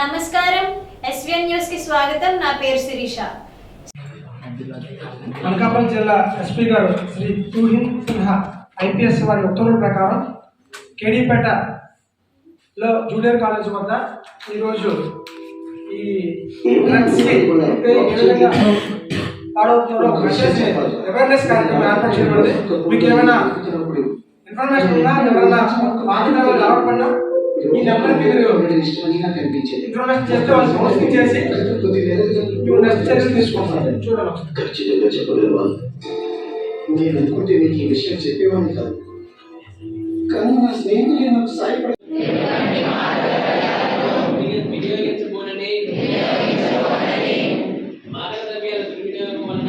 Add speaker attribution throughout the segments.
Speaker 1: నమస్కారం. ఎస్విఎన్ న్యూస్కి స్వాగతం. నా పేరు శిరీష.
Speaker 2: అనకాపల్లి జిల్లా ఎస్పీ గారు శ్రీ తూహిన్ సిన్హా ఐపీఎస్ వారి ఉత్తర్వుల ప్రకారం కేడీపేటలో జూనియర్ కాలేజ్ వద్ద ఈరోజు ఈ డ్రగ్స్ పాడవుతున్నారో అవేర్నెస్ కార్యక్రమం ఏర్పాటు చేయబడింది. మీకు ఏమైనా ఇన్ఫర్మేషన్ ఉన్నా ఎవరైనా బాధితులు ఈ నెంబర్ మీరు నాకు కనిపించేది ఇంట్రోడక్షన్ చేస్తే వాళ్ళు నోట్స్ ఇచ్చేసి ఇప్పుడు నెక్స్ట్ చర్యలు తీసుకుంటారు. చూడండి
Speaker 3: ఖచ్చితంగా చెప్పలేదు నేను అనుకుంటే ఈ విషయం చెప్పేవాడిని కాదు. కానీ నా స్నేహితులు దుర్వినియోగం వలన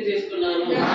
Speaker 3: ఎంపిక చేసుకున్నాను.